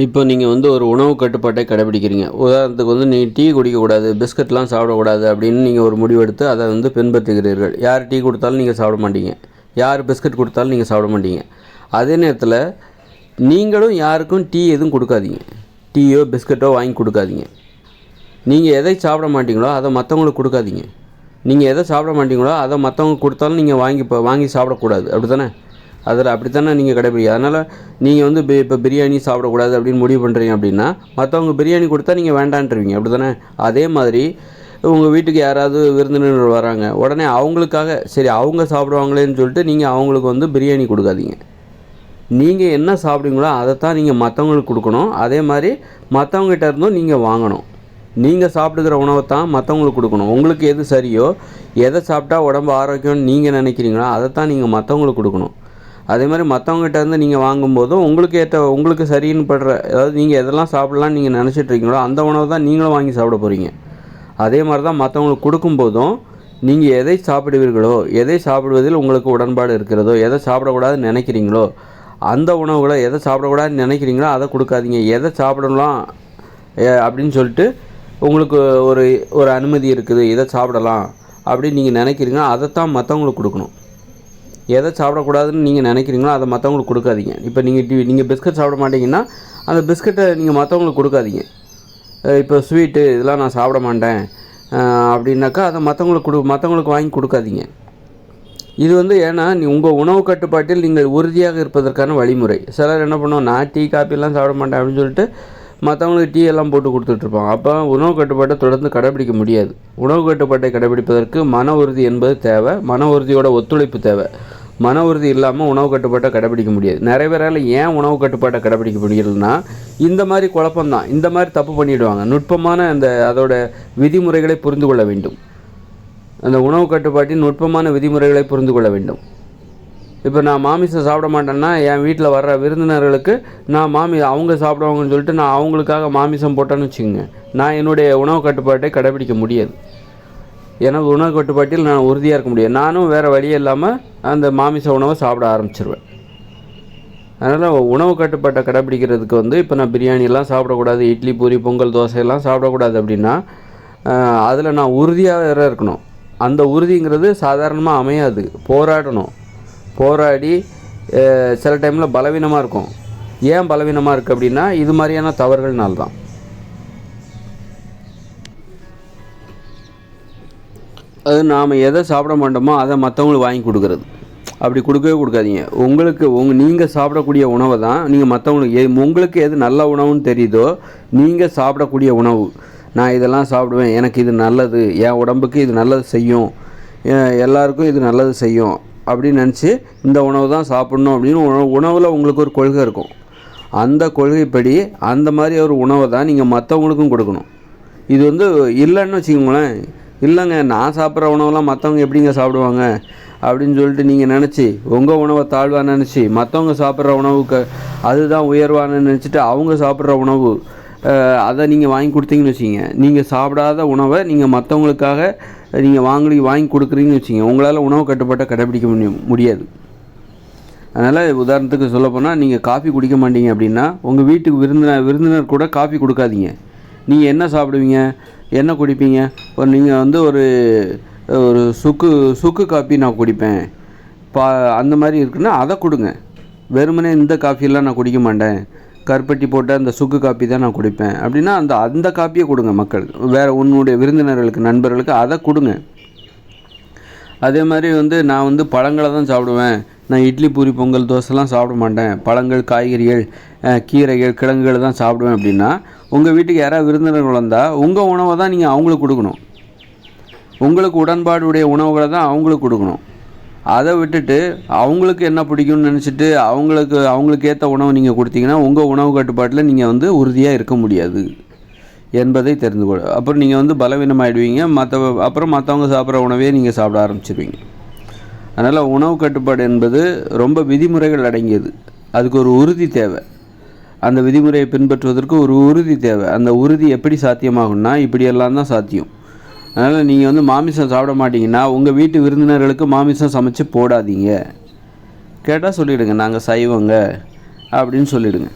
இப்போ நீங்கள் வந்து ஒரு உணவு கட்டுப்பாட்டை கடைபிடிக்கிறீங்க. உதாரணத்துக்கு வந்து நீங்கள் டீ குடிக்கக்கூடாது பிஸ்கட்லாம் சாப்பிடக்கூடாது அப்படின்னு நீங்கள் ஒரு முடிவெடுத்து அதை வந்து பின்பற்றுகிறீர்கள். யார் டீ கொடுத்தாலும் நீங்கள் சாப்பிட மாட்டீங்க. யார் பிஸ்கட் கொடுத்தாலும் நீங்கள் சாப்பிட மாட்டீங்க. அதே நேரத்தில் நீங்களும் யாருக்கும் டீ எதுவும் கொடுக்காதீங்க. டீயோ பிஸ்கட்டோ வாங்கி கொடுக்காதீங்க. நீங்கள் எதை சாப்பிட மாட்டீங்களோ அதை மற்றவங்களுக்கு கொடுக்காதீங்க. நீங்கள் எதை சாப்பிட மாட்டீங்களோ அதை மற்றவங்க கொடுத்தாலும் நீங்கள் வாங்கி இப்போ வாங்கி சாப்பிடக்கூடாது. அப்படி தானே அதில் அப்படித்தானே நீங்கள் கடைபிடி அதனால் நீங்கள் வந்து பி- இப்போ பிரியாணி சாப்பிடக்கூடாது அப்படின்னு முடிவு பண்ணுறீங்க அப்படின்னா மற்றவங்க பிரியாணி கொடுத்தா நீங்கள் வேண்டான்றீங்க அப்படி தானே அதே மாதிரி உங்கள் வீட்டுக்கு யாராவது விருந்தினர் வராங்க உடனே அவங்களுக்காக சரி அவங்க சாப்பிடுவாங்களேன்னு சொல்லிட்டு நீங்கள் அவங்களுக்கு வந்து பிரியாணி கொடுக்காதீங்க. நீங்கள் என்ன சாப்பிடுவீங்களோ அதைத்தான் நீங்கள் மற்றவங்களுக்கு கொடுக்கணும் அதே மாதிரி மற்றவங்ககிட்ட இருந்தும் நீங்கள் வாங்கணும். நீங்கள் சாப்பிடுக்கிற உணவை தான் மற்றவங்களுக்கு கொடுக்கணும். உங்களுக்கு எது சரியோ எதை சாப்பிட்டா உடம்பு ஆரோக்கியம்னு நீங்கள் நினைக்கிறீங்களோ அதைத்தான் நீங்கள் மற்றவங்களுக்கு கொடுக்கணும். அதே மாதிரி மற்றவங்ககிட்ட இருந்து நீங்கள் வாங்கும்போதும் உங்களுக்கு ஏற்ற உங்களுக்கு சரின்னு படுற அதாவது நீங்கள் எதெல்லாம் சாப்பிடலாம்னு நீங்கள் நினச்சிட்டு இருக்கீங்களோ அந்த உணவு தான் நீங்களும் வாங்கி சாப்பிட போகிறீங்க அதே மாதிரி தான் மற்றவங்களுக்கு கொடுக்கும்போதும் நீங்கள் எதை சாப்பிடுவீர்களோ எதை சாப்பிடுவதில் உங்களுக்கு உடன்பாடு இருக்கிறதோ எதை சாப்பிடக்கூடாதுன்னு நினைக்கிறீங்களோ அந்த உணவுகளை எதை சாப்பிடக்கூடாதுன்னு நினைக்கிறீங்களோ அதை கொடுக்காதீங்க. எதை சாப்பிடலாம் அப்படின்னு சொல்லிட்டு உங்களுக்கு ஒரு ஒரு அனுமதி இருக்குது இதை சாப்பிடலாம் அப்படின்னு நீங்கள் நினைக்கிறீங்களோ அதைத்தான் மற்றவங்களுக்கு கொடுக்கணும். எதை சாப்பிடக்கூடாதுன்னு நீங்கள் நினைக்கிறீங்களோ அதை மற்றவங்களுக்கு கொடுக்காதீங்க. இப்போ நீங்கள் டி நீங்கள் பிஸ்கட் சாப்பிட மாட்டீங்கன்னா அந்த பிஸ்கட்டை நீங்கள் மற்றவங்களுக்கு கொடுக்காதீங்க. இப்போ ஸ்வீட்டு இதெல்லாம் நான் சாப்பிட மாட்டேன். அப்படின்னாக்கா அதை மற்றவங்களுக்கு கொடு மற்றவங்களுக்கு வாங்கி கொடுக்காதீங்க. இது வந்து ஏன்னா நீ உங்கள் உணவு கட்டுப்பாட்டில் நீங்கள் உறுதியாக இருப்பதற்கான வழிமுறை. சிலர் என்ன பண்ணுவோம் நான் டீ காப்பிலாம் சாப்பிட மாட்டேன் அப்படின்னு சொல்லிட்டு மற்றவங்களுக்கு டீ எல்லாம் போட்டு கொடுத்துட்ருப்பாங்க அப்போ உணவு கட்டுப்பாட்டை தொடர்ந்து கடைபிடிக்க முடியாது. உணவு கட்டுப்பாட்டை கடைபிடிப்பதற்கு மன உறுதி என்பது தேவை. மன உறுதியோட ஒத்துழைப்பு தேவை. மன உறுதி இல்லாமல் உணவு கட்டுப்பாட்டை கடைபிடிக்க முடியாது. நிறைய பேரால் ஏன் உணவு கட்டுப்பாட்டை கடைபிடிக்க முடியலன்னா இந்த மாதிரி குழப்பம்தான் இந்த மாதிரி தப்பு பண்ணிவிடுவாங்க நுட்பமான அந்த அதோட விதிமுறைகளை புரிந்து கொள்ள வேண்டும். அந்த உணவு கட்டுப்பாட்டின் நுட்பமான விதிமுறைகளை புரிந்து கொள்ள வேண்டும். இப்போ நான் மாமிசம் சாப்பிட மாட்டேன்னா என் வீட்டில் வர்ற விருந்தினர்களுக்கு நான் மாமி அவங்க சாப்பிடுவாங்கன்னு சொல்லிட்டு நான் அவங்களுக்காக மாமிசம் போட்டேன்னு வச்சுக்கோங்க. நான் என்னுடைய உணவு கட்டுப்பாட்டை கடைபிடிக்க முடியாது. எனக்கு உணவு கட்டுப்பாட்டில் நான் உறுதியாக இருக்க முடியாது. நானும் வேறு வழியே இல்லாமல் அந்த மாமிச உணவை சாப்பிட ஆரம்பிச்சிருவேன். அதனால் உணவு கட்டுப்பாட்டை கடைபிடிக்கிறதுக்கு வந்து இப்போ நான் பிரியாணிலாம் சாப்பிடக்கூடாது இட்லி பூரி பொங்கல் தோசை எல்லாம் சாப்பிடக்கூடாது அப்படின்னா அதில் நான் உறுதியாக வேற இருக்கணும். அந்த உறுதிங்கிறது சாதாரணமாக அமையாது. போராடணும். போராடி சில டைமில் பலவீனமாக இருக்கும். ஏன் பலவீனமாக இருக்குது அப்படின்னா இது மாதிரியான தவறுகள்னால தான் அது நாம் எதை சாப்பிட மாட்டோமோ அதை மற்றவங்களுக்கு வாங்கி கொடுக்குறது. அப்படி கொடுக்கவே கொடுக்காதீங்க. உங்களுக்கு உங்கள் நீங்கள் சாப்பிடக்கூடிய உணவை தான் நீங்கள் மற்றவங்களுக்கு எ உங்களுக்கு எது நல்ல உணவுன்னு தெரியுதோ நீங்கள் சாப்பிடக்கூடிய உணவு. நான் இதெல்லாம் சாப்பிடுவேன் எனக்கு இது நல்லது என் உடம்புக்கு இது நல்லது செய்யும் எல்லாருக்கும் இது நல்லது செய்யும். அப்படின்னு நினச்சி இந்த உணவு தான் சாப்பிட்ணும் அப்படின்னு உணவு உணவில் உங்களுக்கு ஒரு கொள்கை இருக்கும். அந்த கொள்கைப்படி அந்த மாதிரி ஒரு உணவை தான் நீங்கள் மற்றவங்களுக்கும் கொடுக்கணும். இது வந்து இல்லைன்னு வச்சுக்கோங்களேன். இல்லைங்க நான் சாப்பிட்ற உணவெல்லாம் மற்றவங்க எப்படிங்க சாப்பிடுவாங்க? அப்படின்னு சொல்லிட்டு நீங்கள் நினச்சி உங்கள் உணவை தாழ்வாக நினச்சி மற்றவங்க சாப்பிட்ற உணவுக்கு அதுதான் உயர்வானு நினச்சிட்டு அவங்க சாப்பிட்ற உணவு அதை நீங்கள் வாங்கி கொடுத்தீங்கன்னு வச்சுங்க நீங்கள் சாப்பிடாத உணவை நீங்கள் மற்றவங்களுக்காக நீங்கள் வாங்கி வாங்கி கொடுக்குறீங்கன்னு வச்சுங்க உங்களால் உணவு கட்டுப்பாட்டை கடைபிடிக்க முடியும் முடியாது. அதனால் உதாரணத்துக்கு சொல்லப்போனால் நீங்கள் காஃபி குடிக்க மாட்டீங்க அப்படின்னா உங்கள் வீட்டுக்கு விருந்தினர் விருந்தினர் கூட காஃபி கொடுக்காதீங்க. நீங்கள் என்ன சாப்பிடுவீங்க? என்ன குடிப்பீங்க? ஒரு நீங்கள் வந்து ஒரு ஒரு சுக்கு சுக்கு காஃபி நான் குடிப்பேன். பா அந்த மாதிரி இருக்குன்னா அதை கொடுங்க. வெறுமனே இந்த காஃபியெல்லாம் நான் குடிக்க மாட்டேன். கருப்பட்டி போட்ட அந்த சுக்கு காப்பி தான் நான் குடிப்பேன். அப்படின்னா அந்த அந்த காப்பியை கொடுங்க மக்கள். வேறு உன்னுடைய விருந்தினர்களுக்கு நண்பர்களுக்கு அதை கொடுங்க. அதே மாதிரி வந்து நான் வந்து பழங்களை தான் சாப்பிடுவேன். நான் இட்லி பூரி பொங்கல் தோசைலாம் சாப்பிட மாட்டேன். பழங்கள் காய்கறிகள் கீரைகள் கிழங்குகள் தான் சாப்பிடுவேன் அப்படின்னா உங்கள் வீட்டுக்கு யாராவது விருந்தினர்கள் வந்தால் உங்கள் உணவை தான் நீங்கள் அவங்களுக்கு கொடுக்கணும். உங்களுக்கு உடன்பாடுடைய உணவுகளை தான் அவங்களுக்கு கொடுக்கணும். அதை விட்டுட்டு அவங்களுக்கு என்ன பிடிக்கும்னு நினச்சிட்டு அவங்களுக்கு அவங்களுக்கு ஏற்ற உணவு நீங்கள் கொடுத்தீங்கன்னா உங்கள் உணவு கட்டுப்பாட்டில் நீங்கள் வந்து உறுதியாக இருக்க முடியாது என்பதை தெரிந்து கொள். அப்புறம் நீங்கள் வந்து பலவீனமாயிடுவீங்க. மற்ற அப்புறம் மற்றவங்க சாப்பிட்ற உணவே நீங்கள் சாப்பிட ஆரம்பிச்சிருவீங்க. அதனால் உணவு கட்டுப்பாடு என்பது ரொம்ப விதிமுறைகள் அடங்கியது. அதுக்கு ஒரு உறுதி தேவை. அந்த விதிமுறையை பின்பற்றுவதற்கு ஒரு உறுதி தேவை. அந்த உறுதி எப்படி சாத்தியமாகும்னா இப்படியெல்லாம் தான் சாத்தியம். அதனால் நீங்கள் வந்து மாமிசம் சாப்பிட மாட்டீங்கன்னா உங்கள் வீட்டு விருந்தினர்களுக்கு மாமிசம் சமைச்சு போடாதீங்க. கேட்டால் சொல்லிவிடுங்க நாங்கள் சைவங்க அப்படின்னு சொல்லிவிடுங்க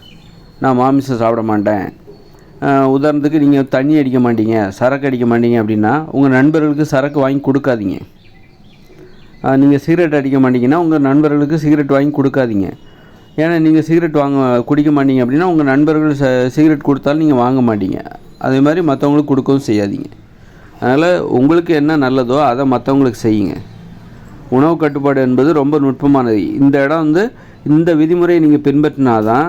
நான் மாமிசம் சாப்பிட மாட்டேன். உதாரணத்துக்கு நீங்கள் தண்ணி அடிக்க மாட்டீங்க சரக்கு அடிக்க மாட்டீங்க அப்படின்னா உங்கள் நண்பர்களுக்கு சரக்கு வாங்கி கொடுக்காதீங்க. நீங்கள் சிகரெட் அடிக்க மாட்டீங்கன்னா உங்கள் நண்பர்களுக்கு சிகரெட் வாங்கி கொடுக்காதீங்க. ஏன்னா நீங்கள் சிகரெட் வாங்க குடிக்க மாட்டீங்க அப்படின்னா உங்கள் நண்பர்கள் ச சிகரெட் கொடுத்தாலும் நீங்கள் வாங்க மாட்டீங்க. அதே மாதிரி மற்றவங்களுக்கு கொடுக்கவும் செய்யாதீங்க. அதனால் உங்களுக்கு என்ன நல்லதோ அதை மற்றவங்களுக்கு செய்யுங்க. உணவு கட்டுப்பாடு என்பது ரொம்ப நுட்பமானது. இந்த இடம் வந்து இந்த விதிமுறையை நீங்கள் பின்பற்றினா தான்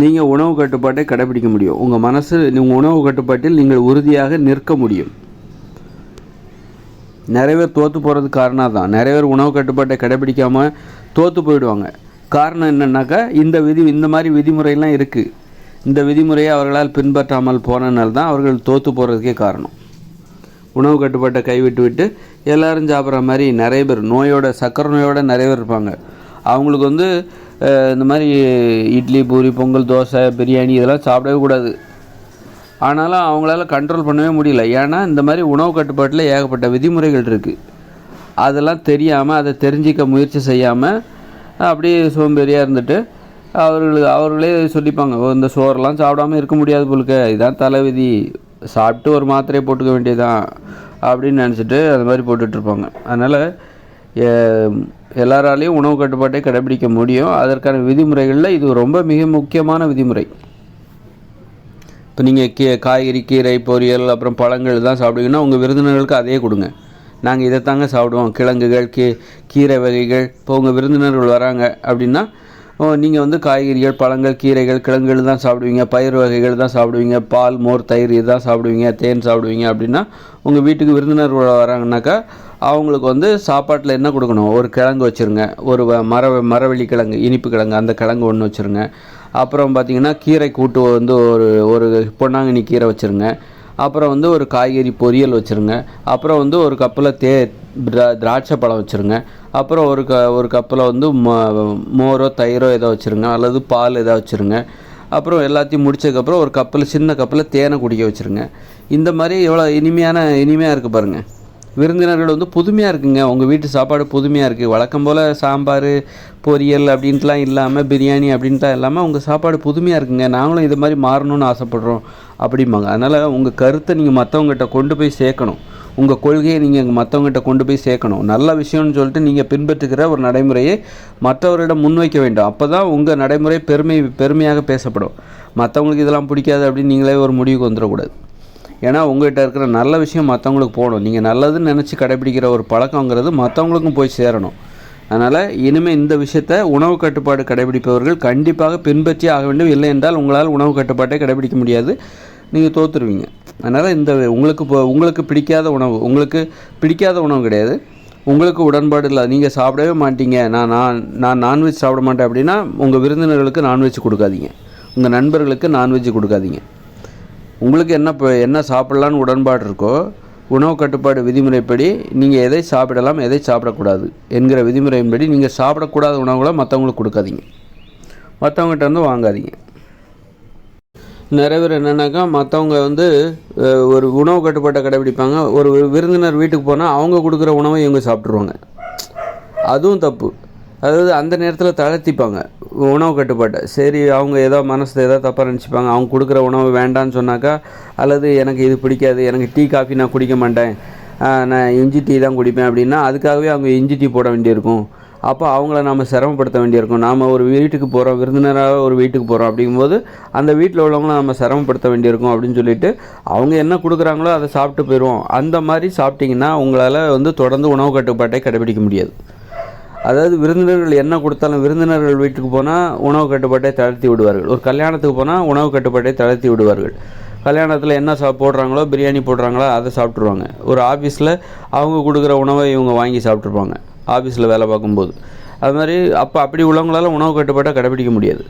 நீங்கள் உணவு கட்டுப்பாட்டை கடைபிடிக்க முடியும். உங்கள் மனசு உங்கள் உணவு கட்டுப்பாட்டில் நீங்கள் உறுதியாக நிற்க முடியும். நிறைய பேர் தோற்று போகிறதுக்கு காரணம் தான் நிறைய பேர் உணவு கட்டுப்பாட்டை கடைபிடிக்காமல் தோற்று போயிடுவாங்க. காரணம் என்னென்னாக்கா இந்த விதி இந்த மாதிரி விதிமுறையெல்லாம் இருக்குது இந்த விதிமுறையை அவர்களால் பின்பற்றாமல் போனதுனால தான் அவர்கள் தோற்று போகிறதுக்கே காரணம். உணவு கட்டுப்பாட்டை கைவிட்டு விட்டு எல்லோரும் சாப்பிட்ற மாதிரி நிறைய பேர் நோயோட சக்கரை நோயோட நிறைய பேர் இருப்பாங்க. அவங்களுக்கு வந்து இந்த மாதிரி இட்லி பூரி பொங்கல் தோசை பிரியாணி இதெல்லாம் சாப்பிடவே கூடாது. ஆனாலும் அவங்களால கண்ட்ரோல் பண்ணவே முடியல. ஏன்னா இந்த மாதிரி உணவு கட்டுப்பாட்டில் ஏகப்பட்ட விதிமுறைகள் இருக்குது அதெல்லாம் தெரியாமல் அதை தெரிஞ்சிக்க முயற்சி செய்யாமல் அப்படியே சோம்பேறியாக இருந்துட்டு அவர்கள் அவர்களே சொல்லிப்பாங்க இந்த சோறெல்லாம் சாப்பிடாம இருக்க முடியாது போலுக்க இதுதான் தலைவிதி. சாப்பிட்டு ஒரு மாத்திரையை போட்டுக்க வேண்டியதுதான் அப்படின்னு நினச்சிட்டு அது மாதிரி போட்டுட்ருப்பாங்க அதனால் எல்லாராலையும் உணவு கட்டுப்பாட்டை கடைபிடிக்க முடியும். அதற்கான விதிமுறைகளில் இது ரொம்ப மிக முக்கியமான விதிமுறை. இப்போ நீங்கள் கீ காய்கறி கீரை பொரியல் அப்புறம் பழங்கள் தான் சாப்பிடுவீங்கன்னா உங்கள் விருந்தினர்களுக்கு அதே கொடுங்க. நாங்கள் இதை தாங்க சாப்பிடுவோம். கிழங்குகள் கீ கீரை வகைகள். இப்போ உங்கள் விருந்தினர்கள் வராங்க அப்படின்னா நீங்கள் வந்து காய்கறிகள் பழங்கள் கீரைகள் கிழங்குகள் தான் சாப்பிடுவீங்க பயிர் வகைகள் தான் சாப்பிடுவீங்க பால் மோர் தயிர் இதுதான் சாப்பிடுவீங்க தேன் சாப்பிடுவீங்க அப்படின்னா உங்கள் வீட்டுக்கு விருந்தினர்கள் வராங்கனாக்கா அவங்களுக்கு வந்து சாப்பாட்டில் என்ன கொடுக்கணும்? ஒரு கிழங்கு வச்சுருங்க ஒரு வ- மர மரவெளி கிழங்கு இனிப்பு கிழங்கு அந்த கிழங்கு ஒன்று வச்சுருங்க. அப்புறம் பார்த்திங்கன்னா கீரை கூட்டு வந்து ஒரு ஒரு பொன்னாங்கண்ணி கீரை வச்சுருங்க. அப்புறம் வந்து ஒரு காய்கறி பொரியல் வச்சுருங்க. அப்புறம் வந்து ஒரு கப்பில் தே திரா- திராட்சை பழம் வச்சுருங்க. அப்புறம் ஒரு க ஒரு கப்பில் வந்து மோ- மோரோ தயிரோ ஏதோ வச்சுருங்க அல்லது பால் ஏதோ வச்சுருங்க. அப்புறம் எல்லாத்தையும் முடிச்சதுக்கப்புறம் ஒரு கப்பில் சின்ன கப்பில் தேனை குடிக்க வச்சுருங்க. இந்த மாதிரி எவ்வளோ இனிமையான இனிமையாக இருக்குது பாருங்கள் விருந்தினர்கள் வந்து புதுமையாக இருக்குங்க. உங்கள் வீட்டு சாப்பாடு புதுமையாக இருக்குது வழக்கம் போல் சாம்பார் பொரியல் அப்படின்ட்டுலாம் இல்லாமல் பிரியாணி அப்படின்ட்டுலாம் இல்லாமல் உங்கள் சாப்பாடு புதுமையாக இருக்குங்க. நாங்களும் இது மாதிரி மாறணும்னு ஆசைப்பட்றோம் அப்படிம்பாங்க. அதனால் உங்கள் கருத்தை நீங்கள் மற்றவங்ககிட்ட கொண்டு போய் சேர்க்கணும். உங்கள் கொள்கையை நீங்கள் மற்றவங்ககிட்ட கொண்டு போய் சேர்க்கணும். நல்ல விஷயம்னு சொல்லிட்டு நீங்கள் பின்பற்றுகிற ஒரு நடைமுறையை மற்றவரிடம் முன்வைக்க வேண்டும். அப்போ தான் உங்கள் நடைமுறை பெருமை பெருமையாக பேசப்படும். மற்றவங்களுக்கு இதெல்லாம் பிடிக்காது அப்படின்னு நீங்களே ஒரு முடிவுக்கு வந்துடக்கூடாது. ஏன்னா உங்கள்கிட்ட இருக்கிற நல்ல விஷயம் மற்றவங்களுக்கு போகணும். நீங்கள் நல்லதுன்னு நினச்சி கடைபிடிக்கிற ஒரு பழக்கங்கிறது மற்றவங்களுக்கும் போய் சேரணும். அதனால் இனிமேல் இந்த விஷயத்தை உணவு கட்டுப்பாடு கடைபிடிப்பவர்கள் கண்டிப்பாக பின்பற்றி ஆக வேண்டும். இல்லை என்றால் உங்களால் உணவு கட்டுப்பாட்டை கடைபிடிக்க முடியாது. நீங்கள் தோற்றுருவீங்க அதனால் இந்த உங்களுக்கு இப்போ உங்களுக்கு பிடிக்காத உணவு உங்களுக்கு பிடிக்காத உணவு கிடையாது. உங்களுக்கு உடன்பாடு இல்லை நீங்கள் சாப்பிடவே மாட்டீங்க. நான் நான் நான் நான்வெஜ் சாப்பிட மாட்டேன் அப்படின்னா உங்கள் விருந்தினர்களுக்கு நான்வெஜ் கொடுக்காதீங்க. உங்கள் நண்பர்களுக்கு நான்வெஜ் கொடுக்காதீங்க. உங்களுக்கு என்ன இப்போ என்ன சாப்பிட்லான்னு உடன்பாடு இருக்கோ உணவு கட்டுப்பாடு விதிமுறைப்படி நீங்கள் எதை சாப்பிடலாம் எதை சாப்பிடக்கூடாது என்கிற விதிமுறையின்படி நீங்கள் சாப்பிடக்கூடாத உணவுகளை மற்றவங்களுக்கு கொடுக்காதீங்க. மற்றவங்ககிட்ட வந்து வாங்காதீங்க. நிறைய பேர் என்னென்னாக்கா மற்றவங்க வந்து ஒரு உணவு கட்டுப்பாட்டை கடைபிடிப்பாங்க. ஒரு விருந்தினர் வீட்டுக்கு போனால் அவங்க கொடுக்குற உணவை இவங்க சாப்பிட்ருவாங்க அதுவும் தப்பு. அதாவது அந்த நேரத்தில் தளர்த்திப்பாங்க உணவு கட்டுப்பாட்டை. சரி அவங்க ஏதோ மனசில் ஏதோ தப்பாக நினச்சிப்பாங்க. அவங்க கொடுக்குற உணவு வேண்டான்னு சொன்னாக்கா அல்லது எனக்கு இது பிடிக்காது எனக்கு டீ காஃபி நான் குடிக்க மாட்டேன். நான் இஞ்சி டீ தான் குடிப்பேன் அப்படின்னா அதுக்காகவே அவங்க இஞ்சி டீ போட வேண்டியிருக்கும். அப்போ அவங்கள நம்ம சிரமப்படுத்த வேண்டியிருக்கும். நாம் ஒரு வீட்டுக்கு போகிறோம் விருந்தினராக ஒரு வீட்டுக்கு போகிறோம் அப்படிங்கும்போது அந்த வீட்டில் உள்ளவங்கள நம்ம சிரமப்படுத்த வேண்டியிருக்கும் அப்படின்னு சொல்லிட்டு அவங்க என்ன கொடுக்குறாங்களோ அதை சாப்பிட்டு போயிடுவோம். அந்த மாதிரி சாப்பிட்டிங்கன்னா உங்களால் வந்து தொடர்ந்து உணவு கட்டுப்பாட்டை கடைபிடிக்க முடியாது. அதாவது விருந்தினர்கள் என்ன கொடுத்தாலும் விருந்தினர்கள் வீட்டுக்கு போனால் உணவு கட்டுப்பாட்டை தளர்த்தி விடுவார்கள். ஒரு கல்யாணத்துக்கு போனால் உணவு கட்டுப்பாட்டை தளர்த்தி விடுவார்கள். கல்யாணத்தில் என்ன சா போடுறாங்களோ பிரியாணி போடுறாங்களோ அதை சாப்பிட்ருவாங்க ஒரு ஆஃபீஸில் அவங்க கொடுக்குற உணவை இவங்க வாங்கி சாப்பிட்ருப்பாங்க ஆஃபீஸில் வேலை பார்க்கும்போது. அது மாதிரி அப்போ அப்படி உள்ளவங்களால உணவு கட்டுப்பாட்டை கடைபிடிக்க முடியாது.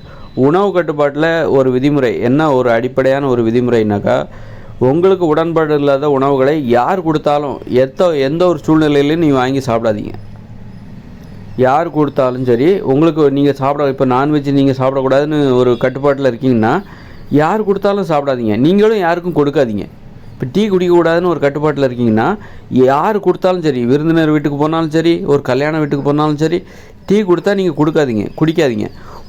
உணவு கட்டுப்பாட்டில் ஒரு விதிமுறை என்ன ஒரு அடிப்படையான ஒரு விதிமுறைனாக்கா உங்களுக்கு உடன்பாடு இல்லாத உணவுகளை யார் கொடுத்தாலும் எத்த எந்த ஒரு சூழ்நிலையிலையும் நீங்கள் வாங்கி சாப்பிடாதீங்க. யார் கொடுத்தாலும் சரி உங்களுக்கு நீங்கள் சாப்பிட இப்போ நான்வெஜ் நீங்கள் சாப்பிடக்கூடாதுன்னு ஒரு கட்டுப்பாட்டில் இருக்கீங்கன்னா யார் கொடுத்தாலும் சாப்பிடாதீங்க. நீங்களும் யாருக்கும் கொடுக்காதீங்க. இப்போ டீ குடிக்கக்கூடாதுன்னு ஒரு கட்டுப்பாட்டில் இருக்கீங்கன்னா யார் கொடுத்தாலும் சரி விருந்தினர் வீட்டுக்கு போனாலும் சரி ஒரு கல்யாண வீட்டுக்கு போனாலும் சரி டீ கொடுத்தா நீங்கள் கொடுக்காதீங்க குடிக்காதீங்க.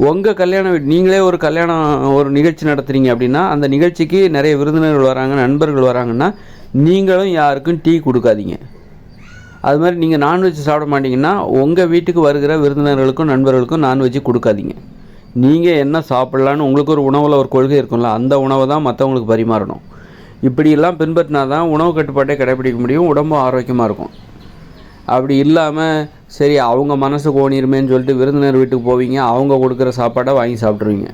உங்கள் கல்யாண வீட் நீங்களே ஒரு கல்யாணம் ஒரு நிகழ்ச்சி நடத்துகிறீங்க அப்படின்னா அந்த நிகழ்ச்சிக்கு நிறைய விருந்தினர்கள் வராங்க நண்பர்கள் வராங்கன்னா நீங்களும் யாருக்கும் டீ கொடுக்காதீங்க. அது மாதிரி நீங்கள் நான்வெஜ் சாப்பிட மாட்டீங்கன்னா உங்கள் வீட்டுக்கு வருகிற விருந்தினர்களுக்கும் நண்பர்களுக்கும் நான்வெஜ் கொடுக்காதீங்க. நீங்கள் என்ன சாப்பிட்லான்னு உங்களுக்கு ஒரு உணவில் ஒரு கொள்கை இருக்கும்ல அந்த உணவை தான் மற்றவங்களுக்கு பரிமாறணும். இப்படியெல்லாம் பின்பற்றினா தான் உணவு கட்டுப்பாட்டை கடைப்பிடிக்க முடியும் உடம்பும் ஆரோக்கியமாக இருக்கும். அப்படி இல்லாமல் சரி அவங்க மனசு கோணிருமேன்னு சொல்லிட்டு விருந்தினர் வீட்டுக்கு போவீங்க அவங்க கொடுக்குற சாப்பாடை வாங்கி சாப்பிட்ருவீங்க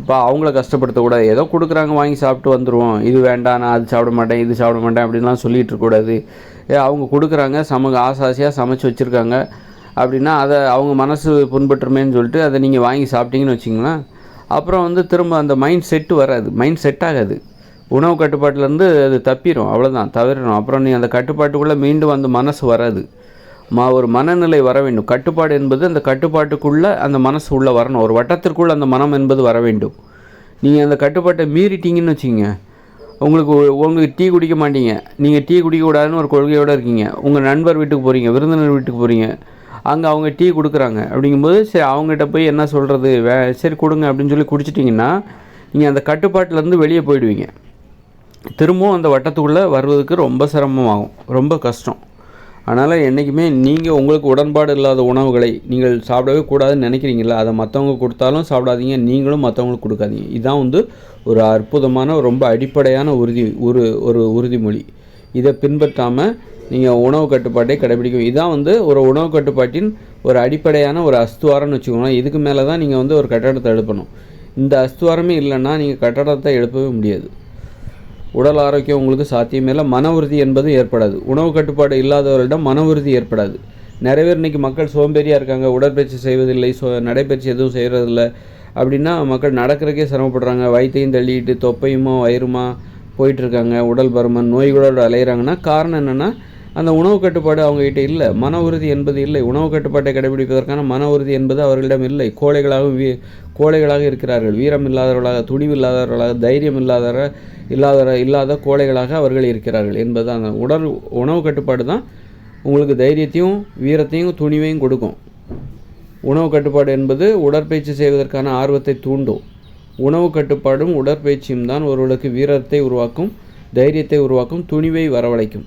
இப்போ அவங்கள கஷ்டப்படுத்தக்கூடாது ஏதோ கொடுக்குறாங்க வாங்கி சாப்பிட்டு வந்துடுவோம் இது வேண்டாம் நான் அது சாப்பிட மாட்டேன் இது சாப்பிட மாட்டேன் அப்படின்லாம் சொல்லிட்டு இருக்கக்கூடாது. ஏ அவங்க கொடுக்குறாங்க சம ஆசை ஆசையாக சமைச்சு வச்சுருக்காங்க. அப்படின்னா அதை அவங்க மனசு புண்பட்டுருமேன்னு சொல்லிட்டு அதை நீங்கள் வாங்கி சாப்பிட்டீங்கன்னு வச்சிங்களேன். அப்புறம் வந்து திரும்ப அந்த மைண்ட் செட்டு வராது. மைண்ட் செட் ஆகாது. உணவு கட்டுப்பாட்டிலேருந்து அது தப்பிடும் அவ்வளோதான் தவிரணும் அப்புறம் நீ அந்த கட்டுப்பாட்டுக்குள்ளே மீண்டும் அந்த மனசு வராது. மா ஒரு மனநிலை வர வேண்டும். கட்டுப்பாடு என்பது அந்த கட்டுப்பாட்டுக்குள்ளே அந்த மனசு உள்ளே வரணும். ஒரு வட்டத்திற்குள்ளே அந்த மனம் என்பது வர வேண்டும். நீங்கள் அந்த கட்டுப்பாட்டை மீறிட்டீங்கன்னு வச்சுக்கோங்க. உங்களுக்கு உங்களுக்கு டீ குடிக்க மாட்டீங்க. நீங்கள் டீ குடிக்கக்கூடாதுன்னு ஒரு கொள்கையோடு இருக்கீங்க. உங்கள் நண்பர் வீட்டுக்கு போகிறீங்க விருந்தினர் வீட்டுக்கு போகிறீங்க அங்கே அவங்க டீ கொடுக்குறாங்க. அப்படிங்கும்போது சரி அவங்ககிட்ட போய் என்ன சொல்கிறது வே சரி கொடுங்க அப்படின்னு சொல்லி குடிச்சிட்டிங்கன்னா நீங்கள் அந்த கட்டுப்பாட்டிலேருந்து வெளியே போயிடுவீங்க. திரும்பவும் அந்த வட்டத்துக்குள்ளே வருவதற்கு ரொம்ப சிரமமாகும். ரொம்ப கஷ்டம். அதனால் என்றைக்குமே நீங்கள் உங்களுக்கு உடன்பாடு இல்லாத உணவுகளை நீங்கள் சாப்பிடவே கூடாதுன்னு நினைக்கிறீங்களா அதை மற்றவங்க கொடுத்தாலும் சாப்பிடாதீங்க. நீங்களும் மற்றவங்களுக்கு கொடுக்காதீங்க. இதுதான் வந்து ஒரு அற்புதமான ரொம்ப அடிப்படையான உறுதி ஒரு ஒரு உறுதிமொழி. இதை பின்பற்றாமல் நீங்கள் உணவு கட்டுப்பாட்டை கடைபிடிக்கும் இதான் வந்து ஒரு உணவு கட்டுப்பாட்டின் ஒரு அடிப்படையான ஒரு அஸ்துவாரம்னு வச்சுக்கோங்களேன். இதுக்கு மேலே தான் நீங்கள் வந்து ஒரு கட்டடத்தை எழுப்பணும். இந்த அஸ்துவாரமே இல்லைன்னா நீங்கள் கட்டடத்தை எழுப்பவே முடியாது. உடல் ஆரோக்கியம் உங்களுக்கு சாத்தியமே இல்லை மன உறுதி என்பது ஏற்படாது. உணவு கட்டுப்பாடு இல்லாதவர்களிடம் மன உறுதி ஏற்படாது. நிறைய பேர் இன்றைக்கி மக்கள் சோம்பேறியாக இருக்காங்க உடற்பயிற்சி செய்வதில்லை சோ நடைப்பயிற்சி எதுவும் செய்கிறதில்ல அப்படின்னா மக்கள் நடக்கிறக்கே சிரமப்படுறாங்க. வயிற்றையும் தள்ளிட்டு தொப்பையுமா வயிறுமா போயிட்டுருக்காங்க உடல் பருமன் நோய்களோடு அலையிறாங்கன்னா காரணம் என்னென்னா அந்த உணவு கட்டுப்பாடு அவங்ககிட்ட இல்லை. மன உறுதி என்பது இல்லை. உணவு கட்டுப்பாட்டை கடைபிடிப்பதற்கான மன உறுதி என்பது அவர்களிடம் இல்லை. கோழைகளாகவும் வீ கோழைகளாக இருக்கிறார்கள். வீரம் இல்லாதவர்களாக துணிவு இல்லாதவர்களாக தைரியம் இல்லாதவர இல்லாத இல்லாத கோழைகளாக அவர்கள் இருக்கிறார்கள் என்பது அந்த உடல் உணவு கட்டுப்பாடு தான் உங்களுக்கு தைரியத்தையும் வீரத்தையும் துணிவையும் கொடுக்கும். உணவு கட்டுப்பாடு என்பது உடற்பயிற்சி செய்வதற்கான ஆர்வத்தை தூண்டும். உணவு கட்டுப்பாடும் உடற்பயிற்சியும் தான் ஒருவர்களுக்கு வீரத்தை உருவாக்கும் தைரியத்தை உருவாக்கும் துணிவை வரவழைக்கும்.